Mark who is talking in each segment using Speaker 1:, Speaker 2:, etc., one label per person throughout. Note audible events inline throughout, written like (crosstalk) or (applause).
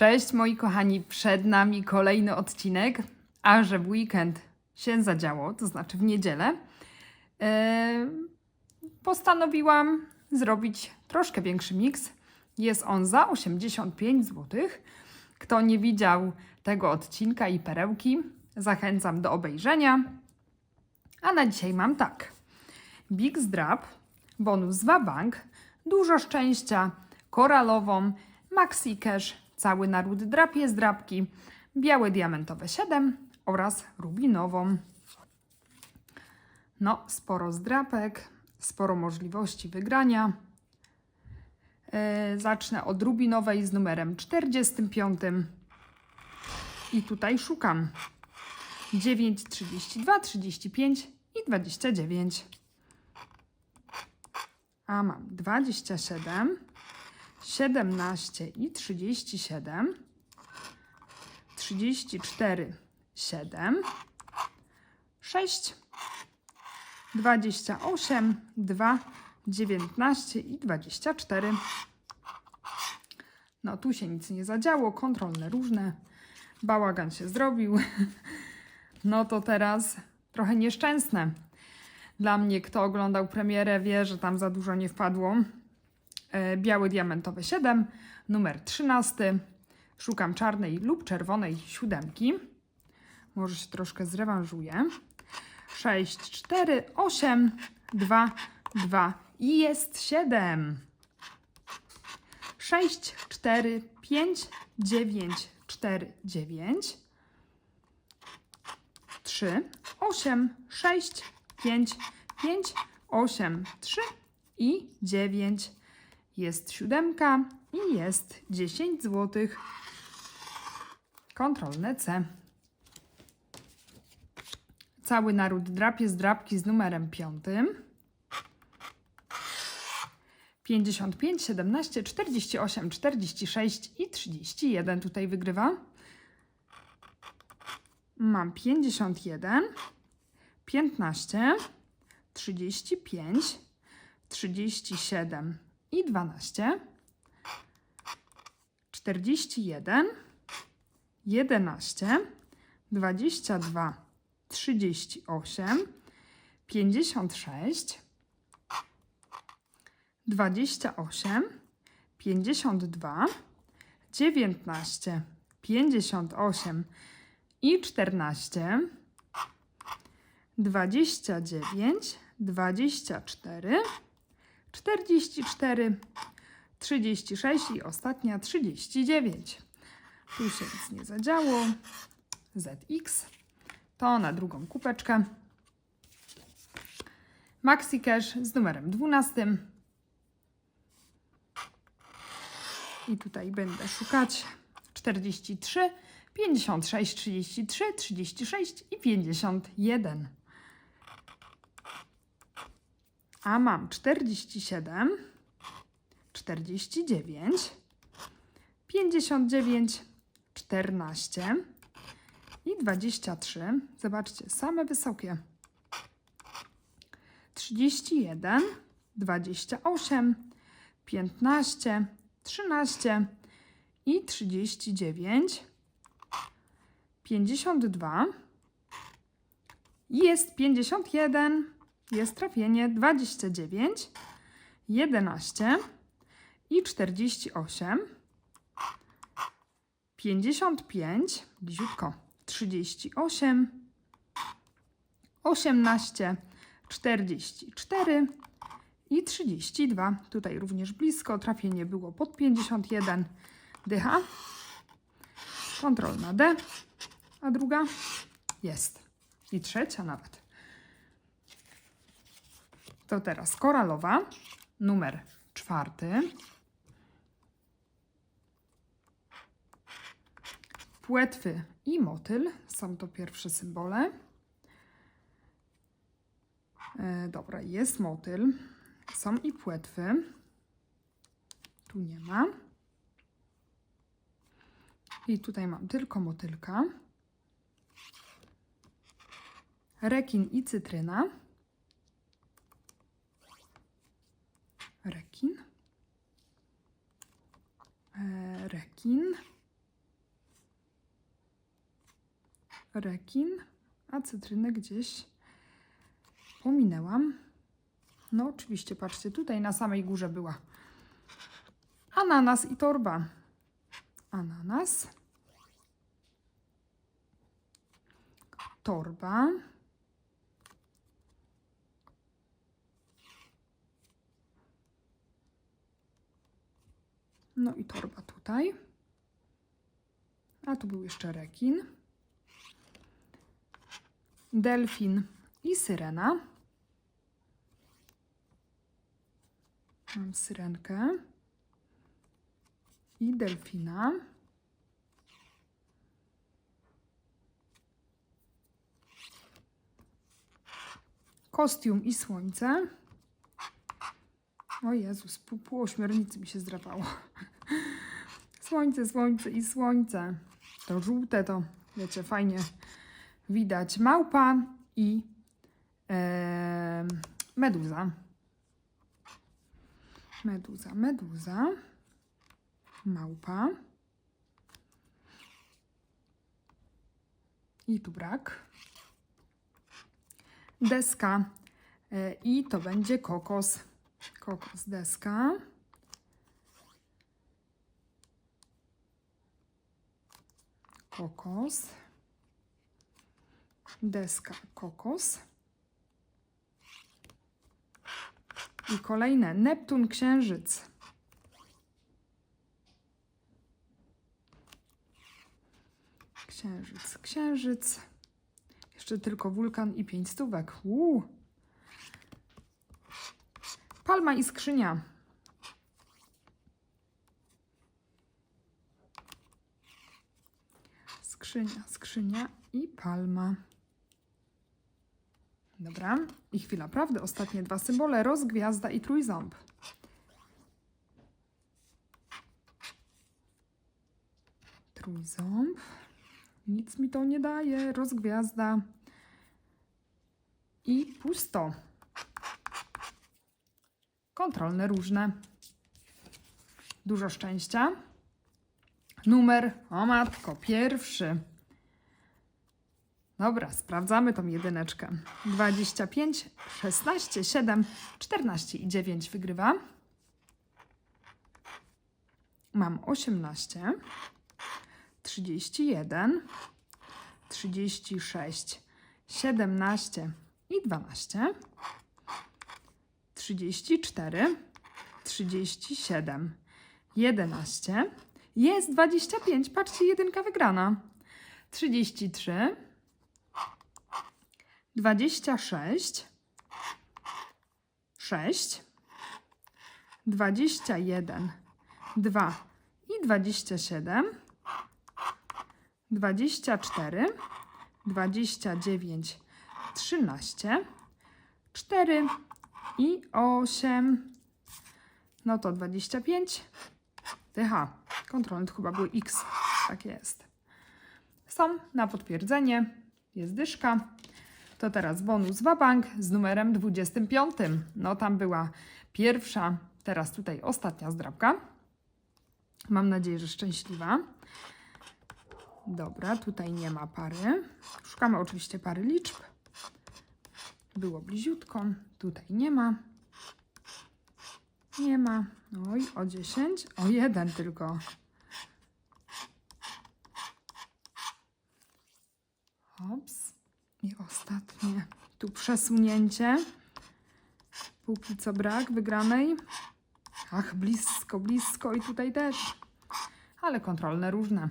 Speaker 1: Cześć moi kochani, przed nami kolejny odcinek, a że w weekend się zadziało, to znaczy w niedzielę, e, postanowiłam zrobić troszkę większy miks. Jest on za 85 zł. Kto nie widział tego odcinka i perełki, zachęcam do obejrzenia. A na dzisiaj mam tak. Big Zdrap, bonus z Bank, dużo szczęścia, koralową, Maxi Cash, cały naród drapie z drapki, białe diamentowe 7 oraz rubinową. No, sporo zdrapek, sporo możliwości wygrania. Yy, zacznę od rubinowej z numerem 45. I tutaj szukam 9, 32, 35 i 29. A mam 27, 17 i 37, 34, 7, 6, 28, 2, 19 i 24. No tu się nic nie zadziało, kontrolne różne, bałagan się zrobił. (laughs) No to teraz trochę nieszczęsne. Dla mnie, kto oglądał premierę, wie, że tam za dużo nie wpadło. E, Biały diamentowy 7, numer 13. Szukam czarnej lub czerwonej siódemki. Może się troszkę zrewanżuję. 6, 4, 8, 2, 2 i jest 7. 6, 4, 5, 9, 4, 9. 3, 8, 6, 5, 5, 8, 3 i 9. Jest siódemka i jest 10 zł. Kontrolne C. Cały naród drapie z drapki z numerem 5. 55, 17, 48, 46 i 31 tutaj wygrywa. Mam 51, 15, 35, 37 i 12, 41, 11, 22, 38, 56, 28, 52, 19, 58 i 14, 29, 24, 44, 36 i ostatnia 39. Tu się nic nie zadziało. ZX to na drugą kupeczkę. Maxi Cash z numerem 12. I tutaj będę szukać 43, 56, 33, 36 i 51. A mam 47, 49, 59, 14 i 23. Zobaczcie, same wysokie. 31, 28, 15, 13 i 39. 52. Jest 51. Jest trafienie 29, 11 i 48. 55, bliziutko, 38, 18, 44 i 32. Tutaj również blisko, trafienie było pod 51. Dycha. Kontrolna D, a druga jest. I trzecia nawet. To teraz koralowa, numer czwarty. Płetwy i motyl są to pierwsze symbole. E, dobra, jest motyl. Są i płetwy. Tu nie ma. I tutaj mam tylko motylka. Rekin i cytryna. Rekin. E, rekin. Rekin, a cytrynę gdzieś pominęłam. No oczywiście, patrzcie, tutaj na samej górze była ananas i torba. Ananas. Torba. No i torba tutaj. A tu był jeszcze rekin. Delfin i syrena. Mam syrenkę i delfina. Kostium i słońce. O Jezus, pół, pół ośmiornicy mi się zdrapało. (laughs) Słońce, słońce i słońce. To żółte to, wiecie, fajnie widać. Małpa i meduza. Meduza, meduza. Małpa. I tu brak. Deska. e, I to będzie kokos. Kokos, deska. Kokos. Deska, kokos. I kolejne. Neptun, księżyc. Księżyc, księżyc. Jeszcze tylko wulkan i pięć stówek. Uuu. Palma i skrzynia. Skrzynia, skrzynia i palma. Dobra. I chwila prawdy. Ostatnie dwa symbole. Rozgwiazda i trójząb. Trójząb. Nic mi to nie daje. Rozgwiazda. I pusto. Kontrolne różne. Dużo szczęścia. Numer, o matko, pierwszy. Dobra, sprawdzamy tą jedyneczkę. 25, 16, 7, 14 i 9 wygrywa. Mam 18, 31, 36, 17 i 12, 34, 37, 11, jest 25, patrzcie, jedynka wygrana. 33, 26, 6, 21, 2 i 27, 24, 29, 13, 4 i 8, no to 25, TH. Kontrolne to chyba były X. Tak jest. Są na potwierdzenie. Jest dyszka. To teraz bonus wabank z numerem 25. No tam była pierwsza, teraz tutaj ostatnia zdrabka. Mam nadzieję, że szczęśliwa. Dobra, tutaj nie ma pary. Szukamy oczywiście pary liczb. Było bliziutko. Tutaj nie ma. Nie ma. Oj, o 10. O jeden tylko. Hops. I ostatnie. Tu przesunięcie. Póki co brak wygranej. Ach, blisko, blisko i tutaj też. Ale kontrolne różne.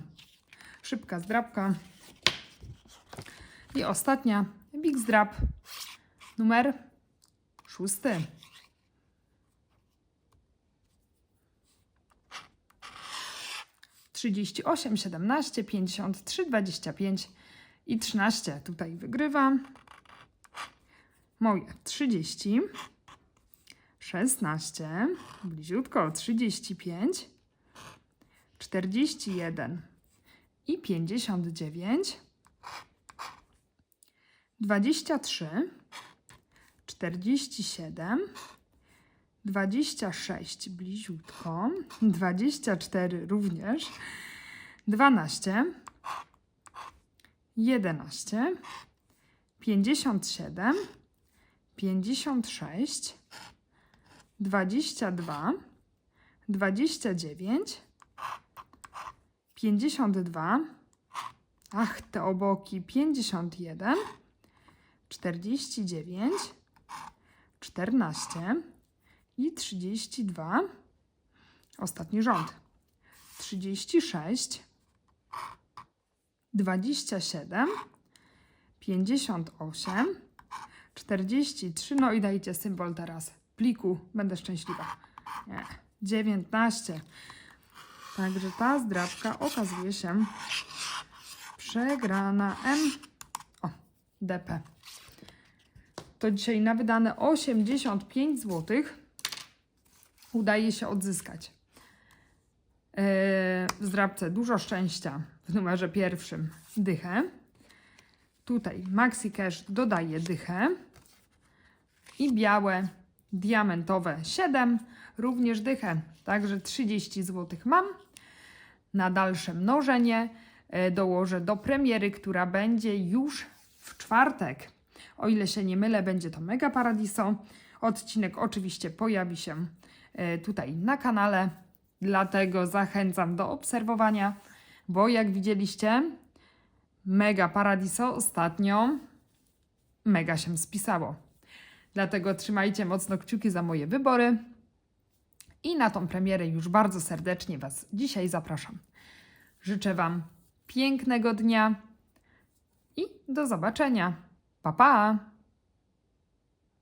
Speaker 1: Szybka zdrabka. I ostatnia. Big zdrab. Numer szósty. Trzydzieści osiem, siedemnaście, pięćdziesiąt trzy, dwadzieścia pięć i trzynaście. Tutaj wygrywam. Moje trzydzieści, szesnaście, bliziutko trzydzieści pięć, czterdzieści jeden. I pięćdziesiąt dziewięć, dwadzieścia trzy, czterdzieści siedem, dwadzieścia sześć. Bliziutko, dwadzieścia cztery również, dwanaście, jedenaście, pięćdziesiąt siedem, pięćdziesiąt sześć, dwadzieścia dwa, dwadzieścia dziewięć, pięćdziesiąt dwa, ach te oboki, pięćdziesiąt jeden, czterdzieści dziewięć, czternaście i trzydzieści dwa. Ostatni rząd. Trzydzieści sześć, dwadzieścia siedem, pięćdziesiąt osiem, czterdzieści trzy. No i dajcie symbol teraz. Pliku, będę szczęśliwa. Nie. 19. Także ta zdrabka okazuje się przegrana M. O, DP. To dzisiaj na wydane 85 zł udaje się odzyskać. Zdrabce dużo szczęścia w numerze pierwszym dychę. Tutaj Maxi Cash dodaje dychę. I białe, diamentowe 7, również dychę. Także 30 zł mam. Na dalsze mnożenie e, dołożę do premiery, która będzie już w czwartek. O ile się nie mylę, będzie to Mega Paradiso. Odcinek oczywiście pojawi się e, tutaj na kanale, dlatego zachęcam do obserwowania, bo jak widzieliście, Mega Paradiso ostatnio mega się spisało. Dlatego trzymajcie mocno kciuki za moje wybory. I na tą premierę już bardzo serdecznie Was dzisiaj zapraszam. Życzę Wam pięknego dnia i do zobaczenia. Pa pa!